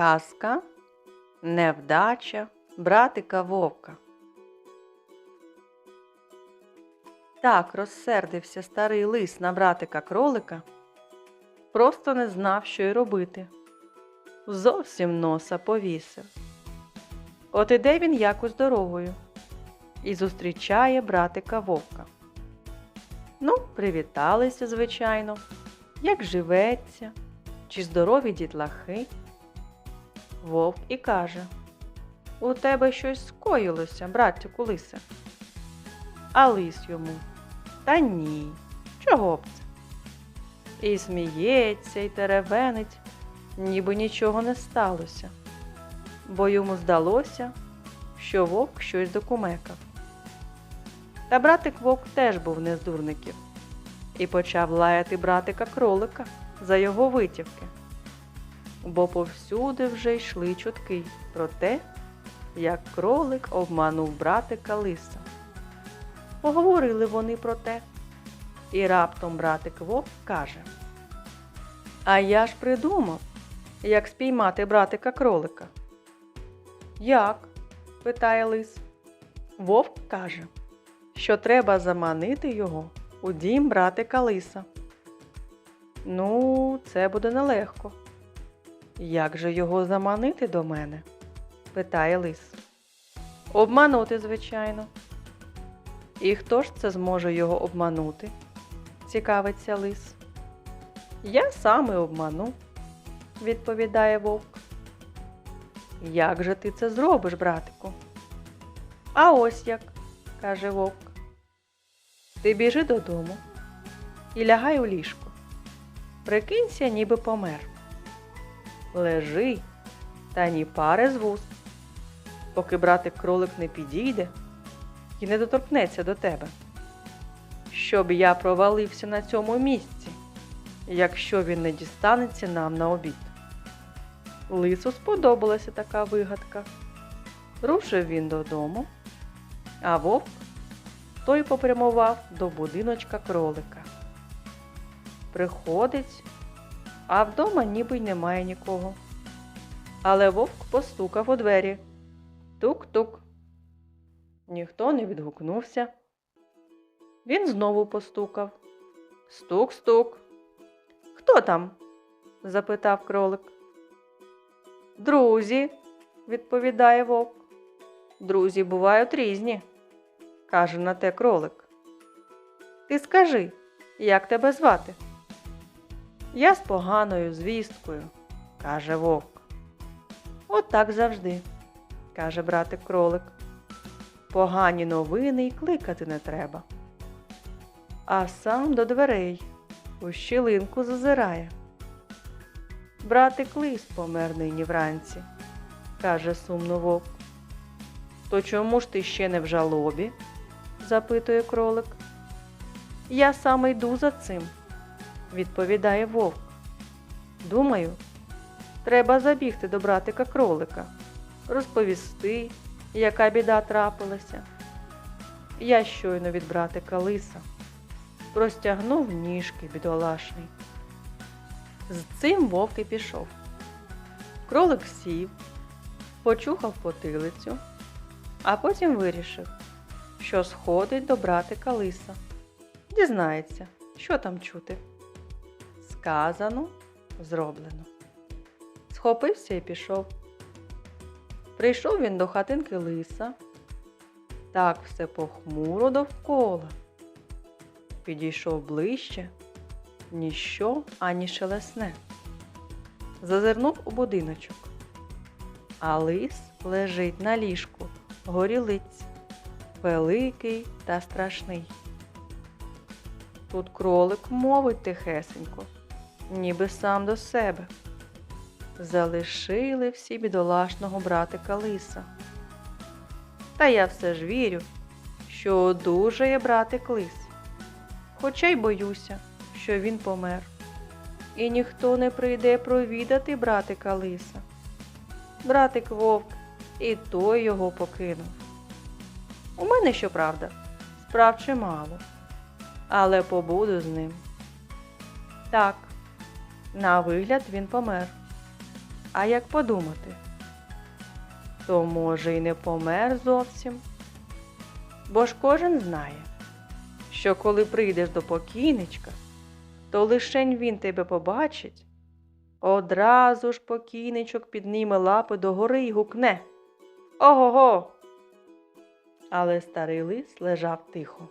Казка Невдача братика вовка. Так розсердився старий лис на братика кролика, просто не знав, що й робити. Зовсім носа повісив. От іде він якось дорогою і зустрічає братика вовка. Ну, привіталися, звичайно, як живеться, чи здорові дітлахи. Вовк і каже У тебе щось скоїлося, братику лисе. А лис йому Та ні, чого б це? І сміється, і теревенить, ніби нічого не сталося, бо йому здалося, що вовк щось докумекав. Та братик вовк теж був не з дурників і почав лаяти братика кролика за його витівки бо повсюди вже йшли чутки про те, як кролик обманув братика лиса. Поговорили вони про те, і раптом братик вовк каже А я ж придумав, як спіймати братика кролика. Як? питає лис. Вовк каже, що треба заманити його у дім братика лиса. Ну, це буде нелегко. Як же його заманити до мене? питає лис. Обманути, звичайно. І хто ж це зможе його обманути? цікавиться лис. Я саме обману, відповідає вовк. Як же ти це зробиш, братику? А ось як, каже вовк. Ти біжи додому і лягай у ліжко. Прикинься, ніби помер лежи та ні пари з вуст, поки братик кролик не підійде і не доторкнеться до тебе. Щоб я провалився на цьому місці, якщо він не дістанеться нам на обід. Лису сподобалася така вигадка. Рушив він додому, а вовк той попрямував до будиночка кролика. Приходить а вдома ніби й немає нікого. Але вовк постукав у двері. Тук-тук. Ніхто не відгукнувся. Він знову постукав. Стук-стук. Хто там? запитав кролик. Друзі, відповідає вовк. Друзі бувають різні, каже на те кролик. Ти скажи, як тебе звати? Я з поганою звісткою, каже вовк. От так завжди, каже братик кролик. Погані новини й кликати не треба. А сам до дверей у щілинку зазирає. Братик лис помер нині вранці, каже сумно вовк. То чому ж ти ще не в жалобі? запитує кролик. Я саме йду за цим відповідає вовк. Думаю, треба забігти до братика кролика, розповісти, яка біда трапилася. Я щойно від братика лиса простягнув ніжки бідолашний. З цим вовк і пішов. Кролик сів, почухав потилицю, а потім вирішив, що сходить до братика лиса. Дізнається, що там чути. Сказано, зроблено. Схопився і пішов. Прийшов він до хатинки лиса. Так все похмуро довкола. Підійшов ближче, ніщо ані шелесне. Зазирнув у будиночок. А лис лежить на ліжку, горілиць, великий та страшний. Тут кролик мовить тихесенько ніби сам до себе. Залишили всі бідолашного братика лиса. Та я все ж вірю, що одужає братик лис, хоча й боюся, що він помер. І ніхто не прийде провідати братика лиса. Братик вовк і той його покинув. У мене, щоправда, справ чимало, але побуду з ним. Так, на вигляд він помер. А як подумати? То може й не помер зовсім. Бо ж кожен знає, що коли прийдеш до покійничка, то лишень він тебе побачить, одразу ж покійничок підніме лапи догори і гукне. Ого-го! Але старий лис лежав тихо.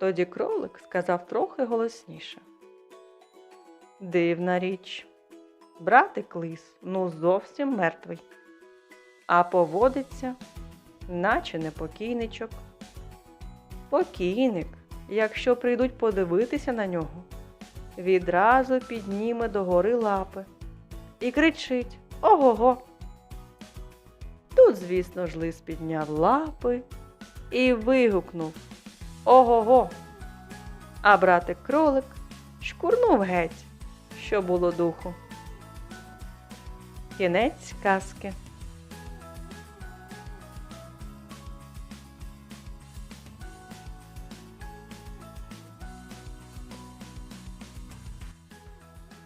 Тоді кролик сказав трохи голосніше. Дивна річ. Братик лис, ну зовсім мертвий, а поводиться, наче не покійничок. Покійник, якщо прийдуть подивитися на нього, відразу підніме догори лапи і кричить Ого-го. Тут, звісно ж, лис підняв лапи і вигукнув Ого-го. А братик кролик шкурнув геть, що було духу. Кінець казки.